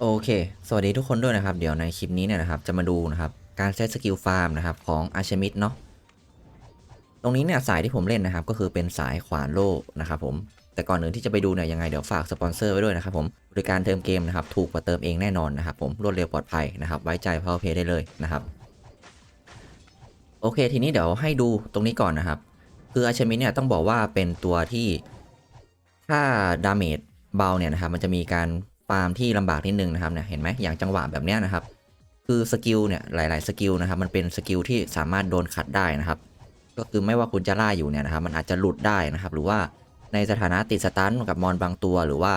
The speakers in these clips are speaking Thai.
โอเค สวัสดีทุกคนด้วยนะครับ เดี๋ยวในคลิปนี้เนี่ยนะครับ จะมาดูนะครับ การเซตสกิลฟาร์มนะครับของอาชมิดเนาะ ตรงนี้เนี่ยสายที่ผมเล่นนะครับ ก็คือเป็นสายขวานโล่นะครับผม แต่ก่อนอื่นที่จะไปดูเนี่ยยังไงเดี๋ยวฝากสปอนเซอร์ไว้ด้วยนะครับผมบริการเติมเกมนะครับ ถูกกว่าเติมเองแน่นอนนะครับ ผมรวดเร็วปลอดภัยนะครับ ไว้ใจ Power Pay ได้เลยนะครับ โอเค ทีนี้เดี๋ยวให้ดูตรงนี้ก่อนนะครับ คืออาชมิดเนี่ยต้องบอกว่าเป็นตัวที่ถ้าดาเมจเบาเนี่ยนะครับมันจะมีการ ฟาร์มที่ลำบากนิดนึงนะครับเนี่ยเห็นไหมอย่างจังหวะแบบเนี้ยนะครับ คือสกิลเนี่ยหลาย ๆ สกิลนะครับมันเป็นสกิลที่สามารถโดนขัดได้นะครับ ก็คือไม่ว่าคุณจะล่าอยู่เนี่ยนะครับ มันอาจจะหลุดได้นะครับ หรือว่าในสถานะติดสตันกับมอนบางตัวหรือว่า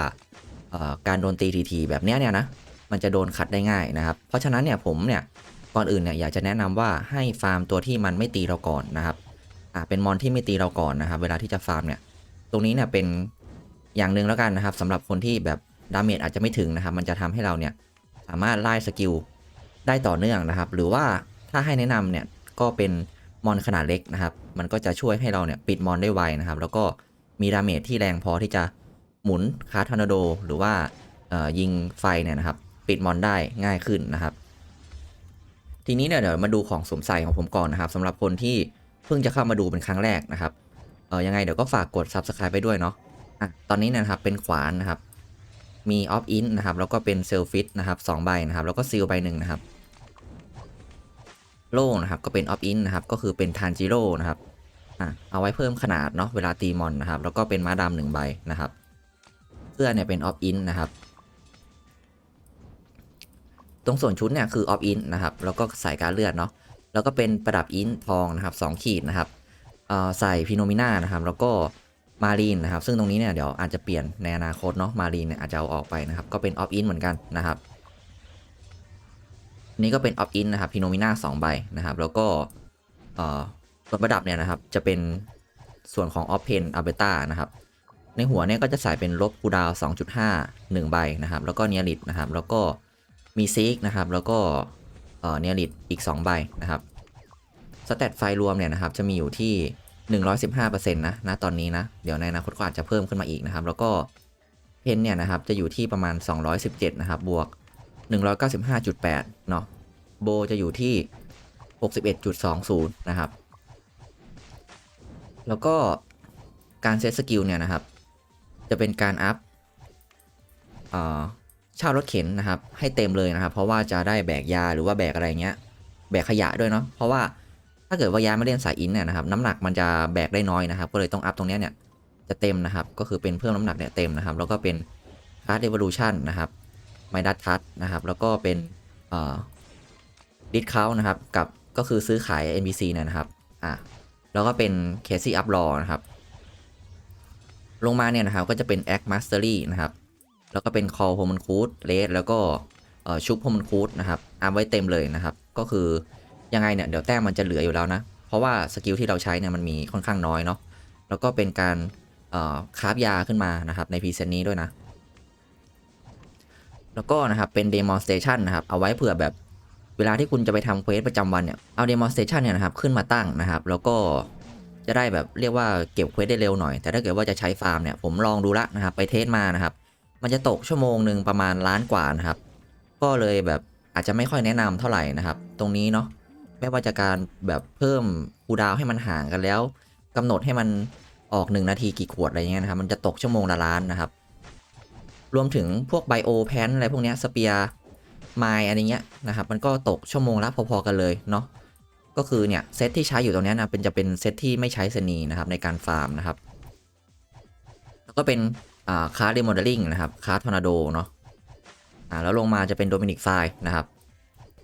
การโดนตีทีๆแบบเนี้ยเนี่ยนะมันจะโดนขัดได้ง่ายนะครับ เพราะฉะนั้นเนี่ยผมเนี่ยก่อนอื่นเนี่ยอยากจะแนะนำว่าให้ฟาร์มตัวที่มันไม่ตีเราก่อนนะครับอ่าเป็นมอนที่ไม่ตีเราก่อนนะครับ เวลาที่จะฟาร์มเนี่ย ตรงนี้เนี่ยเป็นอย่างหนึ่งแล้วกันนะครับสำหรับคนที่แบบ ดาเมจอาจจะไม่ถึงนะครับ มันจะทำให้เราเนี่ยสามารถไล่สกิลได้ต่อเนื่องนะครับ หรือว่าถ้าให้แนะนำเนี่ยก็เป็นมอนขนาดเล็กนะครับ มันก็จะช่วยให้เราเนี่ยปิดมอนได้ไวนะครับ แล้วก็มีดาเมจที่แรงพอที่จะหมุนคาร์ทอร์นาโด หรือว่ายิงไฟเนี่ยนะครับ ปิดมอนได้ง่ายขึ้นนะครับ ทีนี้เนี่ยเดี๋ยวมาดูของสวมใส่ของผมก่อนนะครับสำหรับคนที่เพิ่งจะเข้ามาดูเป็นครั้งแรกนะครับเออยังไงเดี๋ยวก็ฝากกด Subscribe ไปด้วยเนาะอะตอนนี้นะครับเป็นขวานนะครับ มีออฟอินนะครับแล้วก็เป็นเซลฟิตนะครับสองใบนะครับแล้วก็ซีลใบหนึ่งนะครับโล่นะครับก็เป็นออฟอินนะครับก็คือเป็นทานจิโร่นะครับอะเอาไว้เพิ่มขนาดเนาะเวลาตีมอนนะครับแล้วก็เป็นม้าดำหนึ่งใบนะครับเสื้อเนี่ยเป็นออฟอินนะครับตรงส่วนชุดเนี่ยคือออฟอินนะครับแล้วก็ใส่การเลือดเนาะแล้วก็เป็นประดับอินทองนะครับสองขีดนะครับเออใส่พิโนมิน่านะครับแล้วก็ มารีนนะครับ ซึ่งตรงนี้เนี่ยเดี๋ยวอาจจะเปลี่ยนในอนาคตเนาะมารีนเนี่ยอาจจะเอาออกไปนะครับ ก็เป็นออฟอินเหมือนกันนะครับ นี่ก็เป็นออฟอินนะครับพิโนมิน่าสองใบนะครับ แล้วก็เอ่อส่วนประดับเนี่ยนะครับจะเป็นส่วนของออฟเพนอัลเบต้านะครับในหัวเนี่ยก็จะใส่เป็นลบคูดาว 2.5 1 ใบนะครับ แล้วก็เนียริตนะครับ แล้วก็มีซิกนะครับ แล้วก็เอ่อเนียริตอีก 2 ใบนะครับสเตตไฟรวมเนี่ยนะครับจะมีอยู่ที่ 115%นะนะตอนนี้นะ เดี๋ยวในอนาคตก็อาจจะเพิ่มขึ้นมาอีกนะครับ แล้วก็เพนเนี่ยนะครับจะอยู่ที่ประมาณ 217 นะครับ บวก 195.8 เนาะโบจะอยู่ที่ 61.20 นะครับ แล้วก็การเซตสกิลเนี่ยนะครับ จะเป็นการอัพเอ่อเช่ารถเข็นนะครับ ให้เต็มเลยนะครับ เพราะว่าจะได้แบกยาหรือว่าแบกอะไรเงี้ย แบกขยะด้วยเนาะเพราะว่า ถ้าเกิดว่าย้ายมาเล่นสายอินเนี่ยนะครับน้ำหนักมันจะแบกได้น้อยนะครับ ก็เลยต้องอัพตรงนี้เนี่ยจะเต็มนะครับ ก็คือเป็นเพิ่มน้ำหนักเนี่ยเต็มนะครับ แล้วก็เป็นคาร์ดเอเวลูชันนะครับไมดัตทัสนะครับ แล้วก็เป็นดิสเคานะครับ กับก็คือซื้อขาย NPC เนี่ยนะครับอะแล้วก็เป็นเคซี่อัพรอนะครับ ลงมาเนี่ยนะครับก็จะเป็น Act Mastery นะครับ แล้วก็เป็น Call h o m o n c o o d Rate แล้วก็ชุบ h o m o n c o o d นะครับอัพไว้เต็มเลยนะครับ ก็คือ ยังไงเนี่ยเดี๋ยวแต้มมันจะเหลืออยู่แล้วนะ เพราะว่าสกิลที่เราใช้เนี่ยมันมีค่อนข้างน้อยเนาะแล้วก็เป็นการคราฟยาขึ้นมานะครับในพรีเซนต์นี้ด้วยนะ แล้วก็นะครับเป็น Demonstration นะครับเอาไว้เผื่อแบบเวลาที่คุณจะไปทำเควสประจำวันเนี่ยเอา Demonstration เนี่ยนะครับขึ้นมาตั้งนะครับ แล้วก็จะได้แบบเรียกว่าเก็บเควสได้เร็วหน่อย แต่ถ้าเกิดว่าจะใช้ฟาร์มเนี่ยผมลองดูละนะครับไปเทสมานะครับ มันจะตกชั่วโมงหนึ่งประมาณล้านกว่านะครับ ก็เลยแบบอาจจะไม่ค่อยแนะนำเท่าไหร่นะครับ ตรงนี้เนาะ ไม่ว่าจะการแบบเพิ่มคูดาวให้มันห่างกันแล้วกำหนดให้มันออก 1 นาทีกี่ขวดอะไรเงี้ยนะครับ มันจะตกชั่วโมงละล้านนะครับ รวมถึงพวกไบโอแพนอะไรพวกเนี้ยสเปียร์ไมอะไรเงี้ยนะครับ มันก็ตกชั่วโมงละพอๆกันเลยเนาะก็คือเนี่ยเซตที่ใช้อยู่ตรงนี้นะเป็นจะเป็นเซตที่ไม่ใช้เซนีนะครับในการฟาร์มนะครับ แล้วก็เป็นคาร์ดเดโมเดลลิ่งนะครับคาร์ดทอร์นาโดเนาะอ่าแล้วลงมาจะเป็นโดมินิกไฟนะครับ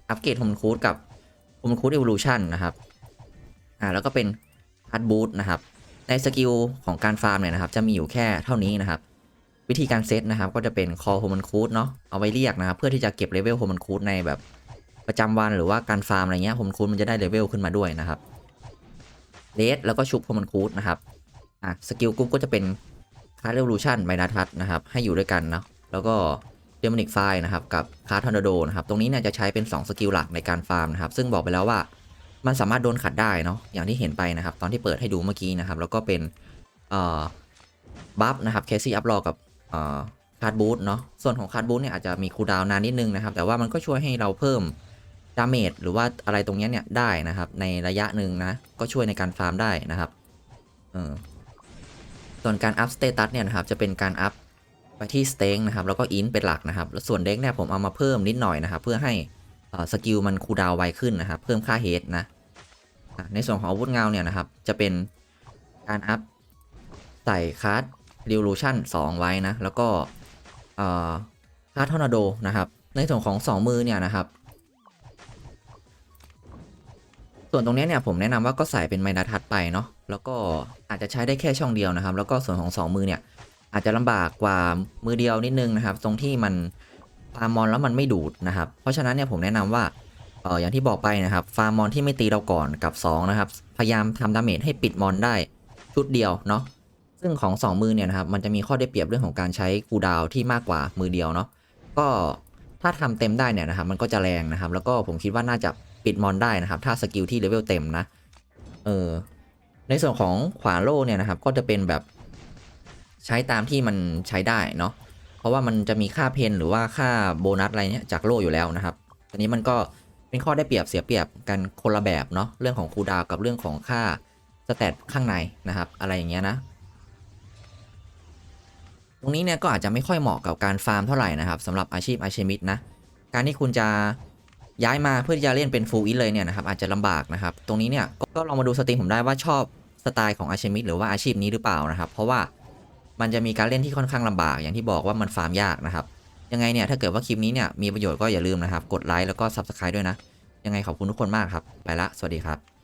อัปเกรดโฮมคูดกับ มคูดเอ o ลูชันนะครับ อ่า แล้วก็เป็นฮัตบูทนะครับ ในสกิลของการฟาร์มเนี่ยนะครับ จะมีอยู่แค่เท่านี้นะครับ วิธีการเซตนะครับ ก็จะเป็น call โฮมคูดเนาะ เอาไว้เรียกนะครับ เพื่อที่จะเก็บเลเวลโฮมคูดในแบบประจำวันหรือว่าการฟาร์มอะไรเงี้ยผมคูณมันจะได้เลเวลขึ้นมาด้วยนะครับเลสแล้วก็ชุบพอมันคูดนะครับ อะสกิลกรุ๊ปก็จะเป็นคาร์เรลูชันไมนาทัสนะครับ ให้อยู่ด้วยกันเนาะ แล้วก็ เดมอนิกไฟนะครับกับคาร์ทอร์นาโดนะครับตรงนี้เนี่ยจะใช้เป็น 2 สกิลหลักในการฟาร์มนะครับซึ่งบอกไปแล้วว่ามันสามารถโดนขัดได้เนาะอย่างที่เห็นไปนะครับ ตอนที่เปิดให้ดูเมื่อกี้นะครับ แล้วก็เป็นบัฟนะครับเคซี่อัพรอกับคาร์ดบูทเนาะส่วนของคาร์ดบูทเนี่ยอาจจะมีคูลดาวน์นานนิดนึงนะครับ แต่ว่ามันก็ช่วยให้เราเพิ่มดาเมจหรือว่าอะไรตรงนี้เนี่ยได้นะครับ ในระยะหนึ่งนะก็ช่วยในการฟาร์มได้นะครับเออส่วนการอัพสเตตัสเนี่ยนะครับจะเป็นการอัพ ไปที่สเต็งนะครับแล้วก็อินเป็นหลักนะครับแล้วส่วนเด็กเนี่ยผมเอามาเพิ่มนิดหน่อยนะครับ เพื่อให้สกิลมันคูลดาวไวขึ้นนะครับ เพิ่มค่าเฮดนะในส่วนของอาวุธเงาเนี่ยนะครับ จะเป็นการอัพใส่คาร์ด Revolution 2ไว้นะ แล้วก็คาร์ทอร์นาโดนะครับ ในส่วนของ 2 มือเนี่ยนะครับ ส่วนตรงนี้เนี่ยผมแนะนำว่าก็ใส่เป็นไมนาทัดไปเนาะแล้วก็อาจจะใช้ได้แค่ช่องเดียวนะครับ แล้วก็ส่วนของ 2 มือเนี่ย อาจจะลำบากกว่ามือเดียวนิดนึงนะครับ ตรงที่มันฟาร์มมอนแล้วมันไม่ดูดนะครับ เพราะฉะนั้นเนี่ยผมแนะนำว่าเอออย่างที่บอกไปนะครับ ฟาร์มมอนที่ไม่ตีเราก่อนกับ 2 นะครับ พยายามทำดาเมจให้ปิดมอนได้ชุดเดียวเนาะซึ่งของ 2 มือเนี่ยนะครับมันจะมีข้อได้เปรียบเรื่องของการใช้คูดาวที่มากกว่ามือเดียวเนาะก็ถ้าทำเต็มได้เนี่ยนะครับ มันก็จะแรงนะครับ แล้วก็ผมคิดว่าน่าจะปิดมอนได้นะครับ ถ้าสกิลที่เลเวลเต็มนะเออในส่วนของขวาโล่เนี่ยนะครับ ก็จะเป็นแบบ ใช้ตามที่มันใช้ได้เนาะเพราะว่ามันจะมีค่าเพนหรือว่าค่าโบนัสอะไรเนี่ยจากโล่อยู่แล้วนะครับอันนี้มันก็เป็นข้อได้เปรียบเสียเปรียบกันคนละแบบเนาะเรื่องของคูดาวกับเรื่องของค่าสเตตข้างในนะครับ อะไรอย่างเงี้ยนะตรงนี้เนี่ยก็อาจจะไม่ค่อยเหมาะกับการฟาร์มเท่าไหร่นะครับสำหรับอาชีพอาชีมิดนะการที่คุณจะย้ายมาเพื่อจะเล่นเป็นฟูลอินเลยเนี่ยนะครับอาจจะลำบากนะครับ ตรงนี้เนี่ยก็ลองมาดูสตรีมผมได้ว่าชอบสไตล์ของอาชีมิดหรือว่าอาชีพนี้หรือเปล่านะครับ เพราะว่า มันจะมีการเล่นที่ค่อนข้างลำบากอย่างที่บอกว่ามันฟาร์มยากนะครับ ยังไงเนี่ยถ้าเกิดว่าคลิปนี้เนี่ยมีประโยชน์ก็อย่าลืมนะครับ กดไลค์แล้วก็ซับสไคร b e ด้วยนะ ยังไงขอบคุณทุกคนมากครับ ไปละ สวัสดีครับ